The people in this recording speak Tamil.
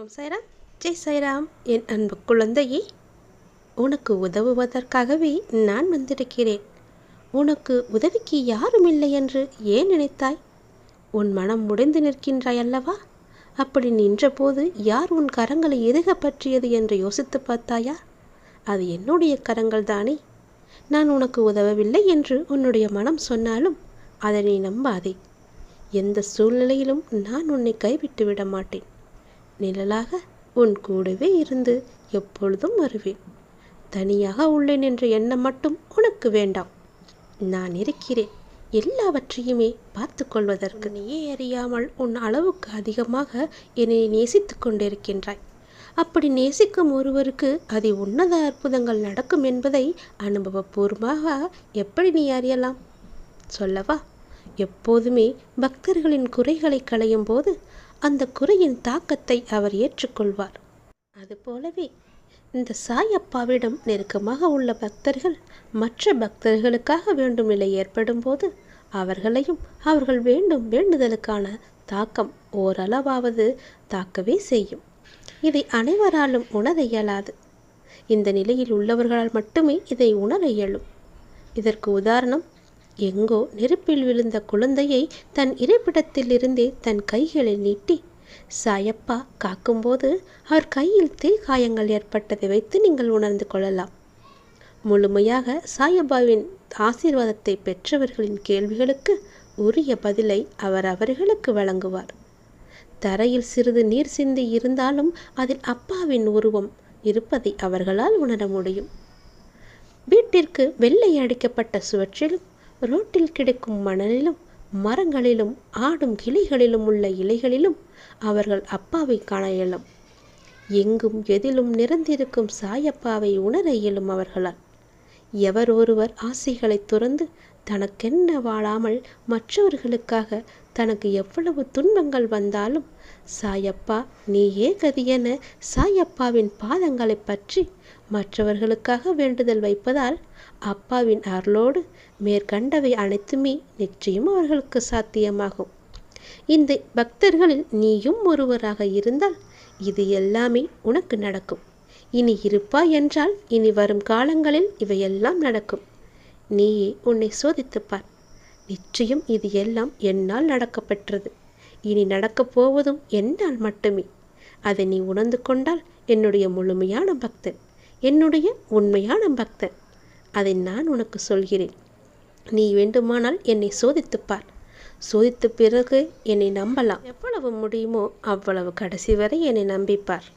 ஓம் சாய்ராம் ஜெய் சாய்ராம் என் அன்பு குழந்தையே. உனக்கு உதவுவதற்காகவே நான் வந்திருக்கிறேன். உனக்கு உதவிக்கு யாரும் இல்லை என்று ஏன் நினைத்தாய்? உன் மனம் முடிந்து நிற்கின்றாய் அல்லவா? அப்படி நின்றபோது யார் உன் கரங்களை எதுக பற்றியது என்று யோசித்து பார்த்தாயா? அது என்னுடைய கரங்கள் தானே. நான் உனக்கு உதவவில்லை என்று உன்னுடைய மனம் சொன்னாலும் அதை நீ நம்பாதே. எந்த சூழ்நிலையிலும் நான் உன்னை கைவிட்டு விட மாட்டேன். நிழலாக உன் கூடவே இருந்து எப்பொழுதும் வருவேன். தனியாக உள்ளேன் என்ற எண்ணம் மட்டும் உனக்கு வேண்டாம். நான் இருக்கிறேன். எல்லாவற்றையுமே பார்த்து கொள்வதற்கு. நீயே அறியாமல் உன் அளவுக்கு அதிகமாக என்னை நேசித்து கொண்டிருக்கின்றாய். அப்படி நேசிக்கும் ஒருவருக்கு அது உன்னத அற்புதங்கள் நடக்கும் என்பதை அனுபவபூர்வமாக எப்படி நீ அறியலாம்? சொல்லவா? எப்போதுமே பக்தர்களின் குறைகளை களையும் போது அந்த குறையின் தாக்கத்தை அவர் ஏற்றுக்கொள்வார். அதுபோலவே இந்த சாய் அப்பாவிடம் நெருக்கமாக உள்ள பக்தர்கள் மற்ற பக்தர்களுக்காக வேண்டும் நிலை ஏற்படும் போது அவர்களையும் அவர்கள் வேண்டும் வேண்டுதலுக்கான தாக்கம் ஓரளவாவது தாக்கவே செய்யும். இதை அனைவராலும் உணர இயலாது. இந்த நிலையில் உள்ளவர்களால் மட்டுமே இதை உணர இயலும். இதற்கு உதாரணம் எங்கோ நெருப்பில் விழுந்த குழந்தையை தன் இருப்பிடத்திலிருந்தே தன் கைகளில் நீட்டி சாயப்பா காக்கும்போது அவர் கையில் தீ காயங்கள் ஏற்பட்டதை வைத்து நீங்கள் உணர்ந்து கொள்ளலாம். முழுமையாக சாயப்பாவின் ஆசீர்வாதத்தை பெற்றவர்களின் கேள்விகளுக்கு உரிய பதிலை அவர் அவர்களுக்கு வழங்குவார். தரையில் சிறிது நீர் சிந்தி இருந்தாலும் அதில் அப்பாவின் உருவம் இருப்பதை அவர்களால் உணர முடியும். வீட்டிற்கு வெள்ளை அடிக்கப்பட்ட சுவற்றில் ரோட்டில் கிடைக்கும் மணலிலும் மரங்களிலும் ஆடும் கிளிகளிலும் உள்ள இலைகளிலும் அவர்கள் அப்பாவை காண இயலும். எங்கும் எதிலும் நிறைந்திருக்கும் சாயப்பாவை உணர இயலும் அவர்களால். எவர் ஒருவர் ஆசைகளை துறந்து தனக்கென்ன வாழாமல் மற்றவர்களுக்காக தனக்கு எவ்வளவு துன்பங்கள் வந்தாலும் சாயப்பா நீயே கதியென சாயப்பாவின் பாதங்களை பற்றி மற்றவர்களுக்காக வேண்டுதல் வைப்பதால் அப்பாவின் அருளோடு மேற்கண்டவை அனைத்துமே நிச்சயம் அவர்களுக்கு சாத்தியமாகும். இந்த பக்தர்களில் நீயும் ஒருவராக இருந்தால் இது எல்லாமே உனக்கு நடக்கும். இனி இருப்பா என்றால் இனி வரும் காலங்களில் இவையெல்லாம் நடக்கும். நீயே உன்னை சோதித்துப் பார் நிச்சயம் இது எல்லாம் என்னால் நடக்கப்பெற்றது. இனி நடக்கப் போவதும் என்னால் மட்டுமே. அதை நீ உணர்ந்து கொண்டால் என்னுடைய முழுமையான பக்தன் என்னுடைய உண்மையான பக்தன். அதை நான் உனக்கு சொல்கிறேன். நீ வேண்டுமானால் என்னை சோதித்துப் பார். சோதித்த பிறகு என்னை நம்பலாம். எவ்வளவு முடியுமோ அவ்வளவு கடைசி வரை என்னை நம்பிப்பார்.